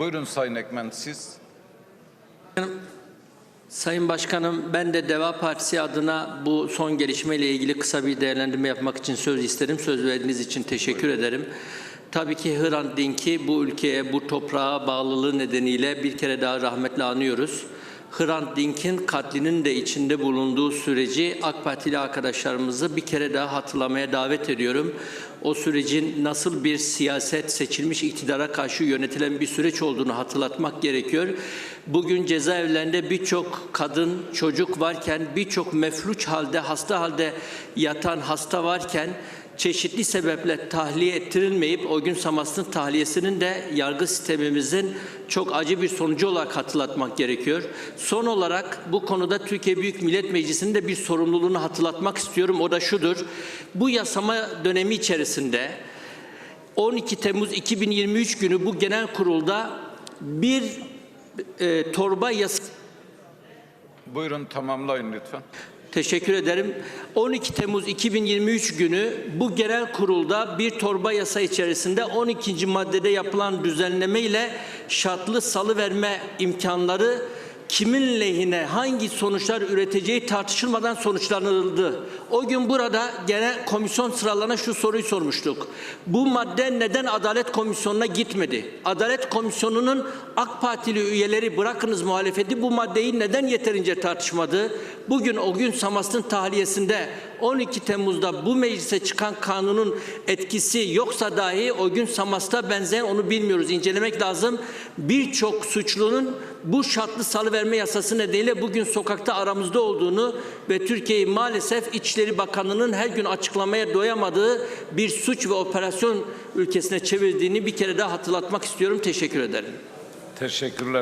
Buyurun Sayın Ekmen siz. Sayın Başkanım, ben de Deva Partisi adına bu son gelişmeyle ilgili kısa bir değerlendirme yapmak için söz isterim. Söz verdiğiniz için teşekkür ederim. Tabii ki Hrant Dink'i bu ülkeye, bu toprağa bağlılığı nedeniyle bir kere daha rahmetle anıyoruz. Hrant Dink'in katlinin de içinde bulunduğu süreci AK Partili arkadaşlarımızı bir kere daha hatırlamaya davet ediyorum. O sürecin nasıl bir siyaset seçilmiş iktidara karşı yönetilen bir süreç olduğunu hatırlatmak gerekiyor. Bugün cezaevlerinde birçok kadın, çocuk varken, birçok mefluç halde, hasta halde yatan hasta varken çeşitli sebeple tahliye ettirilmeyip o gün Samas'ın tahliyesinin de yargı sistemimizin çok acı bir sonucu olarak hatırlatmak gerekiyor. Son olarak bu konuda Türkiye Büyük Millet Meclisi'nin de bir sorumluluğunu hatırlatmak istiyorum. O da şudur. Bu yasama dönemi içerisinde 12 Temmuz 2023 günü bu genel kurulda bir e, torba yasa Buyurun tamamlayın lütfen. Teşekkür ederim. 12 Temmuz 2023 günü bu genel kurulda bir torba yasa içerisinde 12. maddede yapılan düzenleme ile şartlı salı verme imkanları kimin lehine hangi sonuçlar üreteceği tartışılmadan sonuçlanıldı. O gün burada genel komisyon sıralarına şu soruyu sormuştuk. Bu madde neden Adalet Komisyonu'na gitmedi? Adalet Komisyonu'nun AK Partili üyeleri bırakınız muhalefeti bu maddeyi neden yeterince tartışmadı? Bugün o gün Samas'ın tahliyesinde 12 Temmuz'da bu meclise çıkan kanunun etkisi yoksa dahi o gün Samas'ta benzeyen onu bilmiyoruz. incelemek lazım. Birçok suçlunun bu şartlı salıverme yasası nedeniyle bugün sokakta aramızda olduğunu ve Türkiye'yi maalesef İçişleri Bakanlığı'nın her gün açıklamaya doyamadığı bir suç ve operasyon ülkesine çevirdiğini bir kere daha hatırlatmak istiyorum. Teşekkür ederim. Teşekkürler